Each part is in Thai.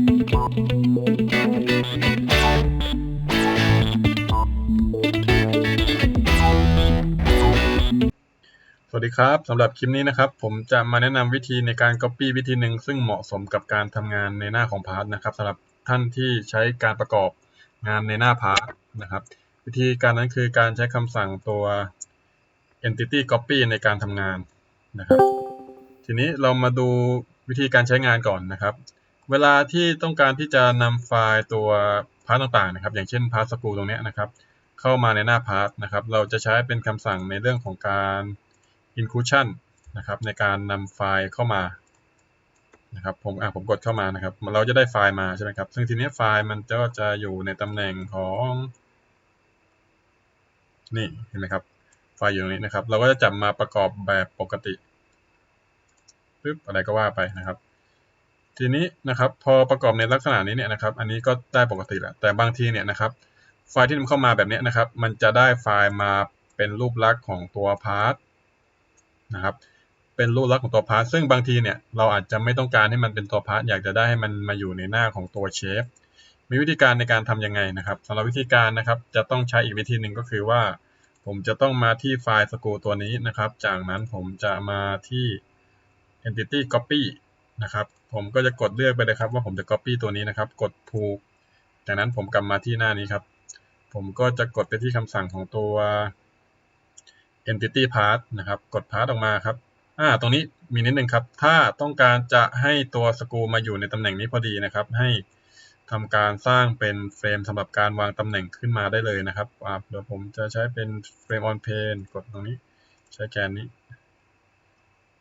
สวัสดีครับสำหรับคลิปนี้นะครับ ผมจะมาแนะนำวิธีในการ Copy วิธีหนึ่งซึ่งเหมาะสมกับการทำงานในหน้าของ Part นะครับสำหรับท่านที่ใช้การประกอบงานในหน้า Part นะครับ วิธีการนั้นคือการใช้คำสั่งตัว entity copy ในการทำงานนะครับ ทีนี้เรามาดูวิธีการใช้งานก่อนนะครับ เวลาที่ต้องการที่จะนำไฟล์ตัวพาร์ทต่างๆนะครับ อย่างเช่นพาร์ทสกูตรงนี้นะครับ เข้ามาในหน้าพาร์ทนะครับ เราจะใช้เป็นคำสั่งในเรื่องของการ inclusion นะครับ ในการนำไฟล์เข้ามานะครับ ผมอะผมกดเข้ามานะครับ เราจะได้ไฟล์มาใช่ไหมครับ ซึ่งทีนี้ไฟล์มันก็จะอยู่ในตำแหน่งของนี่เห็นไหมครับ ไฟล์อยู่ตรงนี้นะครับ เราก็จะจับมาประกอบแบบปกติปึ๊บอะไรก็ว่าไปนะครับ ทีนี้นะครับพอประกอบในลักษณะนี้เนี่ยนะครับ อันนี้ก็ได้ปกติแหละแต่บางทีเนี่ยนะครับไฟล์ที่นำเข้ามาแบบนี้นะครับ มันจะได้ไฟล์มาเป็นรูปลักษณ์ของตัวพาร์ทนะครับ เป็นรูปลักษณ์ของตัวพาร์ทซึ่งบางทีเนี่ยเราอาจจะไม่ต้องการให้มันเป็นตัวพาร์ทอยากจะได้ให้มันมาอยู่ในหน้าของตัวเชฟมีวิธีการในการทำยังไงนะครับสำหรับวิธีการนะครับ จะต้องใช้อีกวิธีหนึ่งก็คือว่า ผมจะต้องมาที่ไฟล์สกูตัวนี้นะครับ จากนั้นผมจะมาที่ entity copy นะครับ ผมก็จะกดเลือกไปเลยครับว่าผมจะ copy ตัวนี้นะครับ กดถูก จากนั้นผมกลับมาที่หน้านี้ครับ ผมก็จะกดไปที่คำสั่งของตัว entity path นะครับ กด path ออกมาครับอ่าตรงนี้มีนิดนึงครับ ถ้าต้องการจะให้ตัวสกูมาอยู่ในตำแหน่งนี้พอดีนะครับ ให้ทำการสร้างเป็นเฟรมสำหรับการวางตำแหน่งขึ้นมาได้เลยนะครับเดี๋ยวผมจะใช้เป็นเฟรม on pane กดตรงนี้ ใช้แกนนี้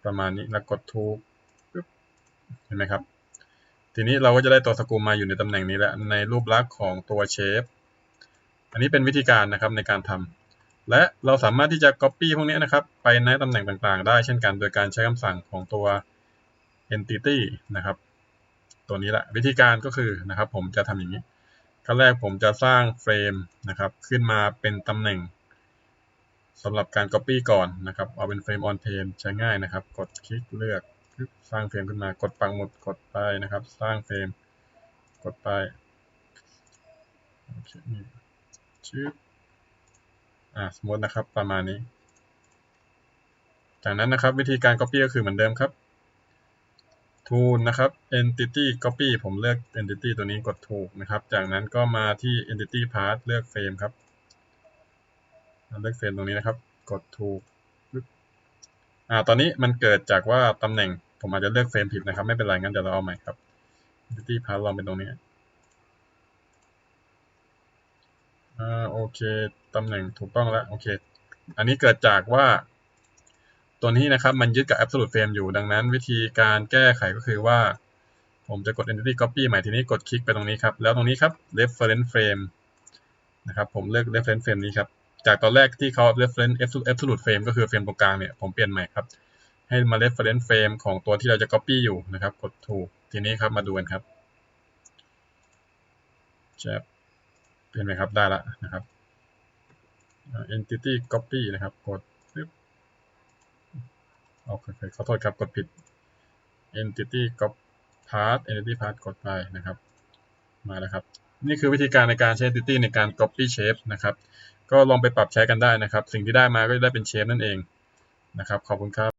ประมาณนี้แล้วกดถูก เห็นไหมครับ ทีนี้เราก็จะได้ตัวสกูมาอยู่ในตำแหน่งนี้แล้วในรูปลักษณ์ของตัวเชฟ อันนี้เป็นวิธีการนะครับในการทำ และเราสามารถที่จะ Copy พวกนี้นะครับ ไปในตำแหน่งต่างๆ ได้เช่นกัน โดยการใช้คำสั่งของตัว entity นะครับ ตัวนี้แหละวิธีการก็คือนะครับ ผมจะทำอย่างนี้ขั้นแรกผมจะสร้างเฟรมนะครับ ขึ้นมาเป็นตำแหน่งสำหรับการ Copy ก่อนนะครับ เอาเป็นเฟรม on pane ใช้ง่ายนะครับ กดคลิกเลือก สร้างเฟรมขึ้นมากดปักหมุดกดไปนะครับ สร้างเฟรมกดไปโอเคนี่ชื่ออ่าสมมตินะครับประมาณนี้ จากนั้นนะครับวิธีการ Copy ก็คือเหมือนเดิมครับ Tool นะครับ Entity Copy ผมเลือก Entity ตัวนี้กดถูกนะครับ จากนั้นก็มาที่ Entity Path เลือกเฟรมครับ เลือกเฟรมตรงนี้นะครับ กดถูกอ่าตอนนี้มันเกิดจากว่าตำแหน่ง ผมอาจจะเลือกเฟรมผิดนะครับ ไม่เป็นไรงั้นเดี๋ยวเราเอาใหม่ครับ Entity Path ลองเป็นตรงนี้อ่าโอเคตำแหน่งถูกต้องแล้วโอเค อันนี้เกิดจากว่า ตัวนี้นะครับมันยึดกับ absolute frame อยู่ดังนั้น วิธีการแก้ไขก็คือว่า ผมจะกด entity copy ใหม่ทีนี้กดคลิกไปตรงนี้ครับ แล้วตรงนี้ครับ reference frame นะครับผมเลือก reference frame นี้ครับ จากตอนแรกที่เขา reference absolute frame ก็คือเฟรมตรงกลางเนี่ยผมเปลี่ยนใหม่ครับ ให้มา reference frame ของตัวที่เราจะ copy อยู่นะครับ กดถูก ทีนี้ครับมาดูกันครับแชปเห็นไหมครับ ได้ละนะครับ entity copy นะครับ กดปึ๊บโอเคขอโทษครับ กดผิด entity copy path entity path กดไปนะครับ มาแล้วครับ นี่คือวิธีการในการใช้ entity ในการ copy shape นะครับ ก็ลองไปปรับใช้กันได้นะครับ สิ่งที่ได้มาก็ได้เป็น shape นั่นเองนะครับ ขอบคุณครับ